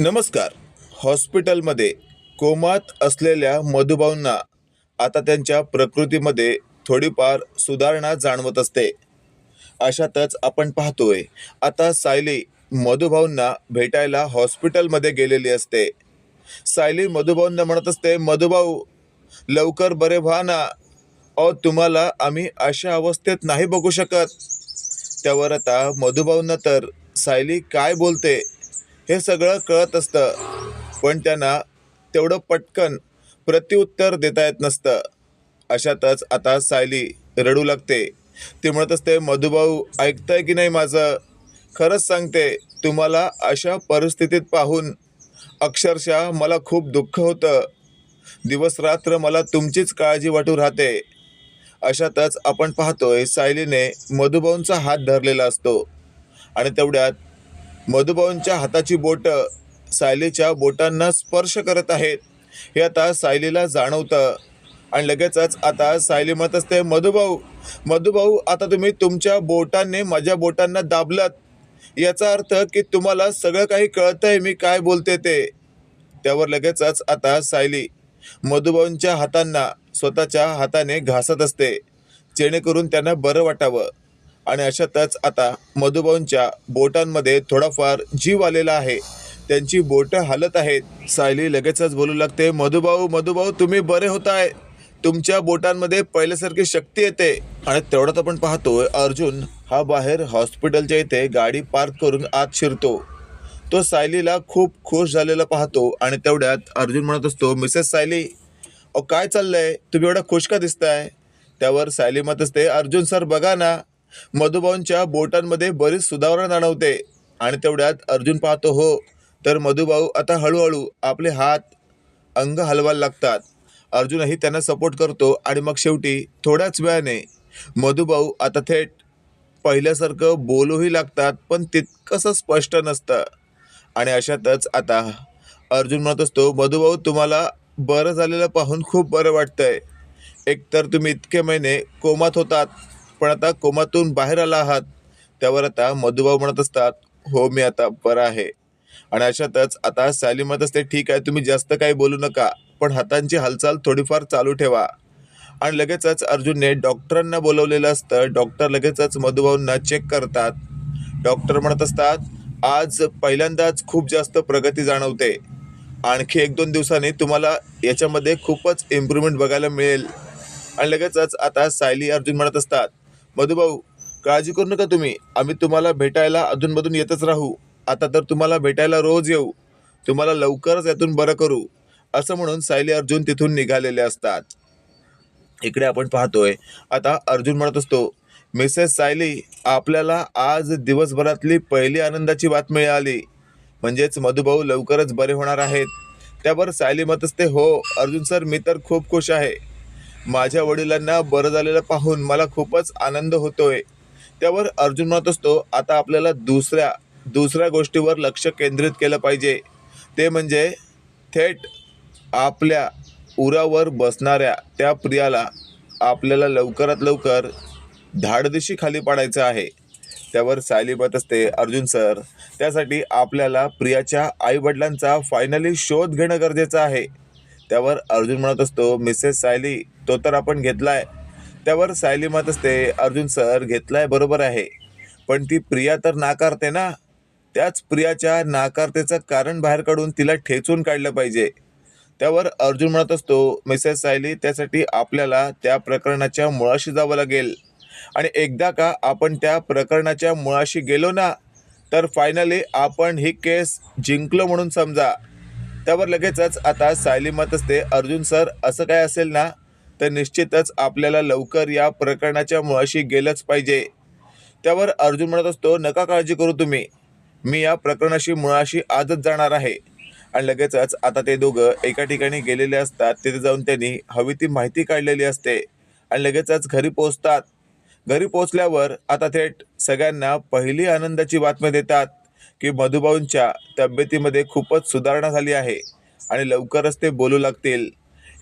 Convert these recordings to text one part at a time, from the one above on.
नमस्कार. हॉस्पिटलमध्ये कोमात असलेल्या मधुभाऊंना आता त्यांच्या प्रकृतीमध्ये थोडीफार सुधारणा जाणवत असते. अशातच आपण पाहतोय आता सायली मधुभाऊंना भेटायला हॉस्पिटलमध्ये गेलेली असते. सायली मधुभाऊंना म्हणत असते मधुभाऊ लवकर बरे व्हा ना. अहो तुम्हाला आम्ही अशा अवस्थेत नाही बघू शकत. त्यावर आता मधुभाऊंना तर सायली काय बोलते? हे सगळं कळत असतं. पण त्यांना तेवढं पटकन प्रत्युत्तर देता येत नसतं. अशातच आता सायली रडू लागते. ती म्हणत असते मधुभाऊ ऐकताय की नाही माझं? खरंच सांगते तुम्हाला अशा परिस्थितीत पाहून अक्षरशः मला खूप दुःख होतं. दिवस रात्र मला तुमचीच काळजी वाटू राहते. अशातच आपण पाहतोय सायलीने मधुभाऊंचा हात धरलेला असतो. आणि तेवढ्यात मधुभाऊंच्या हाताची बोटं सायलीच्या बोटांना स्पर्श करत आहेत. हे आता सायलीला जाणवतं. आणि लगेचच आता सायली म्हणत असते मधुभाऊ मधुभाऊ आता तुम्ही तुमच्या बोटांनी माझ्या बोटांना दाबलात. याचा अर्थ की तुम्हाला सगळं काही कळतंय मी काय बोलते ते. त्यावर लगेचच आता सायली मधुभाऊंच्या हातांना स्वतःच्या हाताने घासत असते. जेणेकरून त्यांना बरं वाटावं. आणि अशातच आता मधुभाऊंच्या बोटांमध्ये थोडाफार जीव आलेला आहे. त्यांची बोटं हालत आहेत. सायली लगेचच बोलू लागते मधुभाऊ मधुभाऊ तुम्ही बरे होताय. तुमच्या बोटांमध्ये पहिल्यासारखी शक्ती येते. आणि तेवढ्यात आपण पाहतोय अर्जुन हा बाहेर हॉस्पिटलच्या इथे गाडी पार्क करून आत शिरतो. तो सायलीला खूप खुश झालेला पाहतो आणि तेवढ्यात अर्जुन म्हणत असतो मिसेस सायली अहो काय चाललंय? तुम्ही एवढा खुश का दिसताय? त्यावर सायली म्हणत असते अर्जुन सर बघा ना मधुभाऊंच्या बोटांमध्ये बरीच सुधारणा जाणवते आणि तेवढ्यात अर्जुन पाहतो हो तर मधुभाऊ आता हळूहळू आपले हात अंग हलवायला लागतात. अर्जुनही त्यांना सपोर्ट करतो आणि मग शेवटी थोड्याच वेळाने मधुभाऊ आता थेट पहिल्यासारखं बोलूही लागतात पण तितकंसं स्पष्ट नसतं. आणि अशातच आता अर्जुन म्हणत असतो मधुभाऊ तुम्हाला बरं झालेलं पाहून खूप बरं वाटतंय. एकतर तुम्ही इतके महिने कोमात होतात पण आता कोमातून बाहेर आला आहात त्यावर आता मधुभाऊ म्हणत असतात हो मी आता बरं आहे. आणि अशातच आता सायली म्हणत असते ठीक आहे तुम्ही जास्त काही बोलू नका पण हातांची हालचाल थोडीफार चालू ठेवा. आणि लगेचच अर्जुनने डॉक्टरांना बोलवलेलं असतं डॉक्टर लगेचच मधुभाऊंना चेक करतात. डॉक्टर म्हणत असतात आज पहिल्यांदाच खूप जास्त प्रगती जाणवते. आणखी एक दोन दिवसांनी तुम्हाला याच्यामध्ये खूपच इम्प्रूव्हमेंट बघायला मिळेल. आणि लगेचच आता सायली अर्जुन म्हणत असतात मधुभाऊ काळजी करू नका तुम्ही. आम्ही तुम्हाला भेटायला अधूनमधून येतच राहू. आता तर तुम्हाला भेटायला रोज येऊ. तुम्हाला लवकरच यातून बरं करू. असं म्हणून सायली अर्जुन तिथून निघालेले असतात. इकडे आपण पाहतोय. आता अर्जुन म्हणत असतो मिसेस सायली आपल्याला आज दिवसभरातली पहिली आनंदाची बातमी मिळाली. म्हणजेच मधुभाऊ लवकरच बरे होणार आहेत. त्यावर सायली मत असते हो अर्जुन सर मी तर खूप खुश आहे. माझ्या वडिलांना बरं झालेलं पाहून मला खूपच आनंद होतोय. त्यावर अर्जुन म्हणत असतो आता आपल्याला दुसऱ्या दुसऱ्या गोष्टीवर लक्ष केंद्रित केलं पाहिजे. ते म्हणजे थेट आपल्या उरावर बसणाऱ्या त्या प्रियाला आपल्याला लवकरात लवकर धाडदिशी खाली पाडायचं आहे. त्यावर सायली बत असते अर्जुन सर त्यासाठी आपल्याला प्रियाच्या आईवडिलांचा फायनली शोध घेणं गरजेचं आहे. त्यावर अर्जुन म्हणत असतो मिसेस सायली तो तर आपण घेतलाय. त्यावर सायली असते अर्जुन सर घेतलाय बरोबर आहे. पण ती प्रिया तर नाकारते ना. त्याच प्रियाच्या नाकारतेचं कारण बाहेर काढून तिला ठेचून काढलं पाहिजे. त्यावर अर्जुन म्हणत असतो मिसेस सायली त्यासाठी आपल्याला त्या प्रकरणाच्या मुळाशी जावं लागेल. आणि एकदा का आपण त्या प्रकरणाच्या मुळाशी गेलो ना तर फायनली आपण ही केस जिंकलो म्हणून समजा. त्यावर लगेचच आता सायली मत असते अर्जुन सर असं काय असेल ना? तर निश्चितच आपल्याला लवकर या प्रकरणाच्या मुळाशी गेलंच पाहिजे. त्यावर अर्जुन म्हणत असतो नका काळजी करू तुम्ही. मी या प्रकरणाशी मुळाशी आजच जाणार आहे. आणि लगेचच आता ते दोघं एका ठिकाणी गेलेले असतात. तिथे जाऊन त्यांनी हवी ती माहिती काढलेली असते. आणि लगेचच घरी पोहोचतात. घरी पोहोचल्यावर आता थेट सगळ्यांना पहिली आनंदाची बातमी देतात की मधुभाऊंच्या तब्येतीमध्ये खूपच सुधारणा झाली आहे आणि लवकरच ते बोलू लागतील.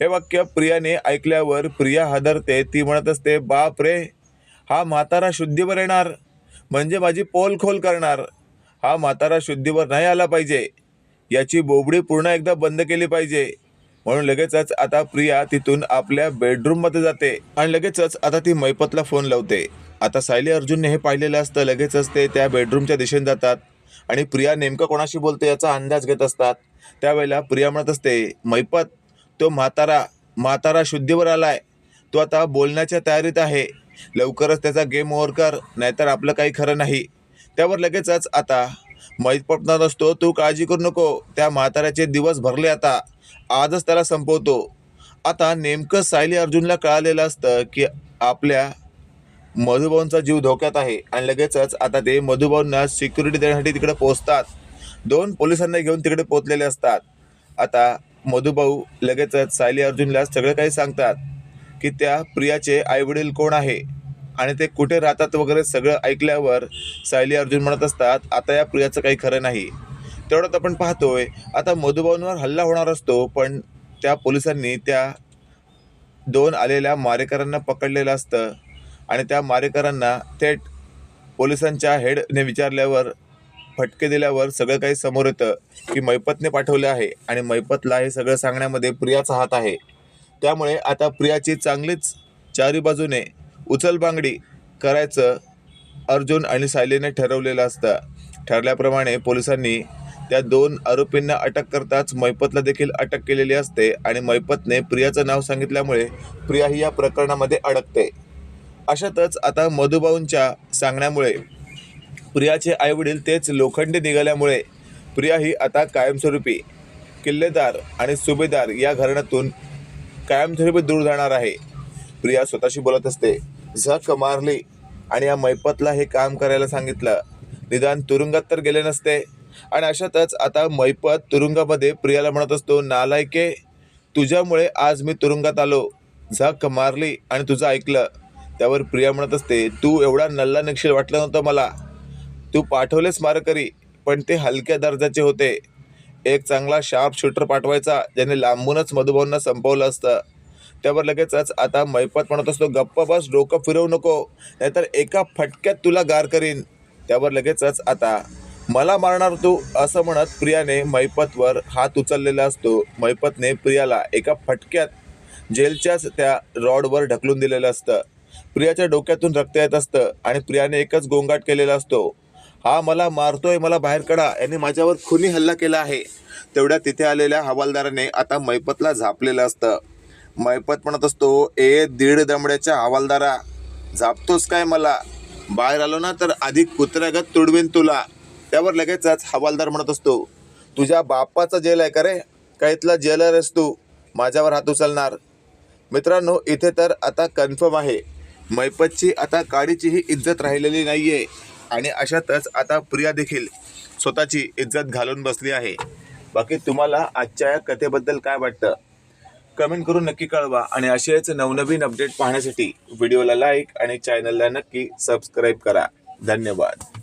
हे वाक्य प्रियाने ऐकल्यावर प्रिया हादरते. ती म्हणत असते बाप रे हा म्हातारा शुद्धीवर येणार. म्हणजे माझी पोल खोल करणार. हा म्हातारा शुद्धीवर नाही आला पाहिजे. याची बोबडी पूर्ण एकदा बंद केली पाहिजे. म्हणून लगेचच आता प्रिया तिथून आपल्या बेडरूममध्ये जाते. आणि लगेचच आता ती मैपतला फोन लावते. आता सायली अर्जुनने हे पाहिलेलं असतं. लगेचच ते त्या बेडरूमच्या दिशेने जातात. आणि प्रिया नेमकं कोणाशी बोलते याचा अंदाज घेत असतात. त्यावेळेला प्रिया म्हणत असते मैपत तो म्हातारा म्हातारा शुद्धीवर आला आहे तो आता बोलण्याच्या तयारीत आहे. लवकरच त्याचा गेम ओव्हर कर नाहीतर आपलं काही खरं नाही. त्यावर लगेचच आता मैपटणार असतो तू काळजी करू नको. त्या म्हाताऱ्याचे दिवस भरले आता. आजच त्याला संपवतो. आता नेमकं सायली अर्जुनला कळालेलं असतं की आपल्या मधुभाऊंचा जीव धोक्यात आहे आणि लगेचच आता ते मधुभाऊंना सिक्युरिटी देण्यासाठी तिकडे पोहोचतात. दोन पोलिसांना घेऊन तिकडे पोचलेले असतात. आता मधुभाऊ लगेचच सायली अर्जुनला सगळं काही सांगतात की त्या प्रियाचे आईवडील कोण आहे? आणि ते कुठे राहतात वगैरे सगळं ऐकल्यावर सायली अर्जुन म्हणत असतात आता या प्रियाचं काही खरं नाही. तेवढ्यात आपण पाहतोय आता मधुभाऊंवर हल्ला होणार असतो पण त्या पोलिसांनी त्या दोन आलेल्या मारेकरांना पकडलेलं असतं. आणि त्या मारेकरांना थेट पोलिसांच्या हेडने विचारल्यावर फटके दिल्यावर सगळं काही समोर येतं की मैपतने पाठवलं आहे आणि मैपतला हे सगळं सांगण्यामध्ये प्रियाचा हात आहे. त्यामुळे आता प्रियाची चांगलीच चारी बाजूने उचलबांगडी करायचं अर्जुन आणि सायलीने ठरवलेलं असतं. ठरल्याप्रमाणे पोलिसांनी त्या दोन आरोपींना अटक करताच मैपतला देखील अटक केलेली असते आणि मैपतने प्रियाचं नाव सांगितल्यामुळे प्रिया ही या प्रकरणामध्ये अडकते. अशातच आता मधुबाऊंच्या सांगण्यामुळे प्रियाचे आईवडील तेच लोखंडी निघाल्यामुळे प्रिया ही आता कायमस्वरूपी किल्लेदार आणि सुभेदार या घराण्यातून कायमस्वरूपी दूर जाणार आहे. प्रिया स्वतःशी बोलत असते झक मारली आणि या मैपतला हे काम करायला सांगितलं. निदान तुरुंगात तर गेले नसते. आणि अशातच आता मैपत तुरुंगामध्ये प्रियाला म्हणत असतो नालायके तुझ्यामुळे आज मी तुरुंगात आलो. झक मारली आणि तुझं ऐकलं. त्यावर प्रिया म्हणत असते तू एवढा नल्ला निक्षील वाटलं नव्हतं मला. तू पाठवलेस मारकरी पण ते हलक्या दर्जाचे होते. एक चांगला शार्प शूटर पाठवायचा ज्याने लांबूनच मधुभाऊंना संपवलं असतं. त्यावर लगेचच आता मैपत म्हणत असतो गप्प बस डोकं फिरवू नको नाहीतर एका फटक्यात तुला गार करीन. त्यावर लगेचच आता मला मारणार तू? असं म्हणत प्रियाने मैपतवर हात उचललेला असतो. मैपतने प्रियाला एका फटक्यात जेलच्याच त्या रॉडवर ढकलून दिलेलं असतं. प्रियाच्या डोक्यातून रक्त येत असतं आणि प्रियाने एकच गोंगाट केलेला असतो. हा मला मारतोय मला बाहेर काढा. यांनी माझ्यावर खुनी हल्ला केला आहे. तेवढ्या तिथे आलेल्या हवालदाराने आता मैपतला झापलेलं असतं. मैपत म्हणत असतो ए दीड दमड्याच्या हवालदारा झापतोस काय मला? बाहेर आलो ना तर आधी कुत्र्यागत तुडवीन तुला. त्यावर लगेचच हवालदार म्हणत असतो तुझ्या बापाचा जेल आहे का रे? का इथला जेलर आहेस तू? माझ्यावर हात उचलणार. मित्रांनो इथे तर आता कन्फर्म आहे. मैपतची आता काडीचीही इज्जत राहिलेली नाहीये. आणि अशातच आता प्रिया देखील स्वतःची इज्जत घालून बसली आहे. बाकी तुम्हाला आजच्या या कथेबद्दल काय वाटतं? कमेंट करून नक्की कळवा आणि असेच नवनवीन अपडेट पाहण्यासाठी व्हिडिओला लाईक आणि चॅनलला नक्की सबस्क्राईब करा. धन्यवाद.